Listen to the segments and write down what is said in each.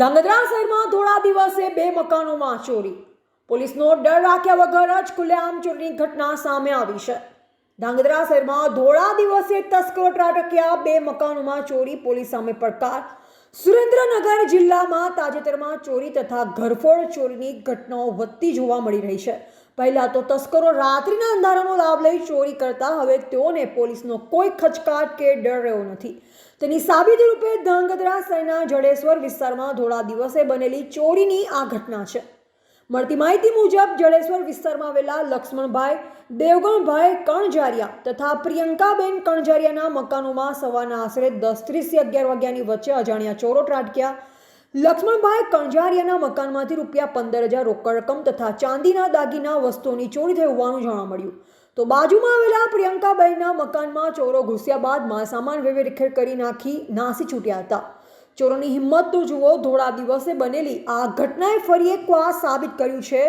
ધાંગધ્રા શહેરમાં થોડા દિવસે બે મકાનોમાં ચોરી. પોલીસનો ડર રાખ્યા વગર જ ખુલ્લેઆમ ચોરીની ઘટના સામે આવી છે. ધાંગધ્રા શહેરમાં ધોળા દિવસે તસ્કરો ત્રાટક્યા બે મકાનોમાં ચોરી, પોલીસ સામે પડકાર. સુરેન્દ્રનગર જિલ્લામાં તાજેતરમાં ચોરી તથા ઘરફોડ ચોરીની ઘટનાઓ વધતી જોવા મળી રહી છે. પહેલા તો તસ્કરો રાત્રિના અંધારાનો લાભ લઈ ચોરી કરતા, હવે તેઓને પોલીસનો કોઈ ખચકાટ કે ડર રહ્યો નથી. તેની સાબિતી રૂપે ધાંગધ્રા શહેરના જડેશ્વર વિસ્તારમાં ધોળા દિવસે બનેલી ચોરીની આ ઘટના છે. મળતી માહિતી મુજબ, જડેશ્વર વિસ્તારમાં આવેલા લક્ષ્મણભાઈ, દેવગણભાઈ કણજારિયા તથા પ્રિયંકાબેન કણજારિયાના મકાનોમાં સવારના આશરે દસ ત્રીસથી અગિયાર વાગ્યાની વચ્ચે અજાણ્યા ચોરો ત્રાટક્યા. લક્ષ્મણભાઈ કણજારિયાના મકાનમાંથી રૂપિયા પંદર હજાર રોકડ રકમ તથા ચાંદીના દાગીના વસ્તુઓની ચોરી થઈ હોવાનું જાણવા મળ્યું. તો બાજુમાં આવેલા પ્રિયંકાબેનના મકાનમાં ચોરો ઘૂસ્યા બાદ માલસામાન વેવેરખેર કરી નાખી નાસી છૂટ્યા હતા. ચોરોની હિંમત તો જુઓ, ધોળા દિવસે બનેલી આ ઘટનાએ ફરી એકવાર સાબિત કર્યું છે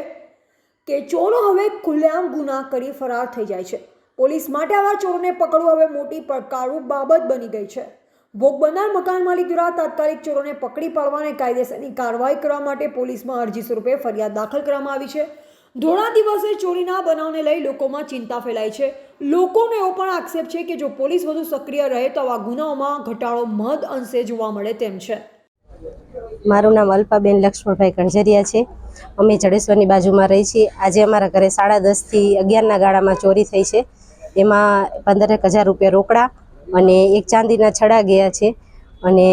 કે ચોરો હવે ખુલ્લેઆમ ગુના કરી ફરાર થઈ જાય છે. પોલીસ માટે આવા ચોરોને પકડવું હવે મોટી પડકારરૂપ બાબત બની ગઈ છે. ભોગ બનનાર મકાન માલિક દ્વારા તાત્કાલિક ચોરોને પકડી પાડવા કાયદેસરની કાર્યવાહી કરવા માટે પોલીસમાં અરજી સ્વરૂપે ફરિયાદ દાખલ કરવામાં આવી છે. ધોળા દિવસે ચોરીના બનાવને લઈ લોકોમાં ચિંતા ફેલાય છે. લોકોને એવો પણ આક્ષેપ છે કે જો પોલીસ વધુ સક્રિય રહે તો આવા ગુનાઓમાં ઘટાડો મહદ અંશે જોવા મળે તેમ છે. મારું નામ અલ્પાબેન લક્ષ્મણભાઈ કણઝરિયા છે. અમે જડેશ્વરની બાજુમાં રહી છીએ. આજે અમારા ઘરે સાડા દસથી અગિયારના ગાળામાં ચોરી થઈ છે. એમાં પંદરેક હજાર રૂપિયા રોકડા અને એક ચાંદીના છડા ગયા છે અને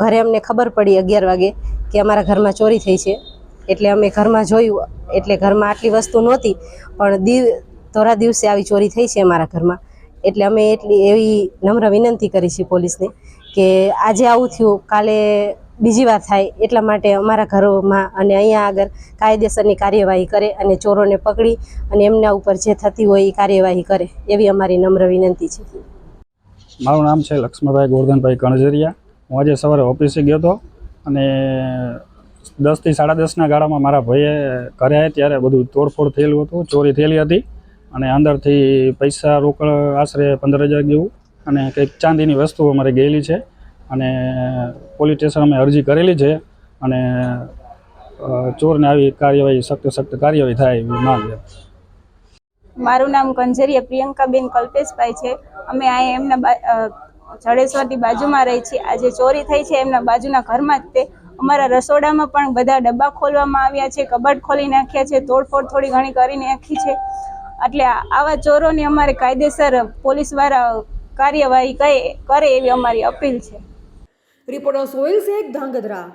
ઘરે અમને ખબર પડી અગિયાર વાગે કે અમારા ઘરમાં ચોરી થઈ છે. એટલે અમે ઘરમાં જોયું, એટલે ઘરમાં આટલી વસ્તુ નહોતી, પણ દિવ ધોરા દિવસે આવી ચોરી થઈ છે અમારા ઘરમાં. એટલે અમે એટલી એવી નમ્ર વિનંતી કરી છે પોલીસને કે આજે આવું થયું, કાલે બીજી વાર થાય, એટલા માટે અમારા ઘરોમાં અને અહીંયા આગળ કાયદેસરની કાર્યવાહી કરે અને ચોરોને પકડી અને એમના ઉપર જે થતી હોય એ કાર્યવાહી કરે, એવી અમારી નમ્ર વિનંતી છે. મારું નામ છે લક્ષ્મણભાઈ ગોરધનભાઈ કણઝરિયા હું આજે સવારે ઓફિસે ગયો હતો અને દસથી સાડા દસના ગાળામાં મારા ભાઈએ ઘરે આવ્યા ત્યારે બધું તોડફોડ થયેલું હતું, ચોરી થયેલી હતી અને અંદરથી પૈસા રોકડ આશરે પંદર હજાર જેવું અને કંઈક ચાંદીની વસ્તુઓ અમારે ગયેલી છે અને પોલીસ સ્ટેશન અમે અરજી કરેલી છે અને ચોરને આવી કાર્યવાહી સખ્ત સખ્ત કાર્યવાહી થાય એવી માંગ છે. મારું નામ કંજરિયા પ્રિયંકાબેન કલ્પેશભાઈ છે. અમે અહીંયા એમના જડેશ્વરની બાજુમાં રહી છીએ. આજે ચોરી થઈ છે એમના બાજુના ઘરમાં જ તે. અમારા રસોડામાં પણ બધા ડબ્બા ખોલવામાં આવ્યા છે, કબાટ ખોલી નાખ્યા છે, તોડફોડ થોડી ઘણી કરી નાખી છે. એટલે આવા ચોરોની અમારે કાયદેસર પોલીસવાળા કાર્યવાહી કરે કરે એવી અમારી અપીલ છે. રિપોર્ટર સોહિલ શેખ ધાંગધ્રા.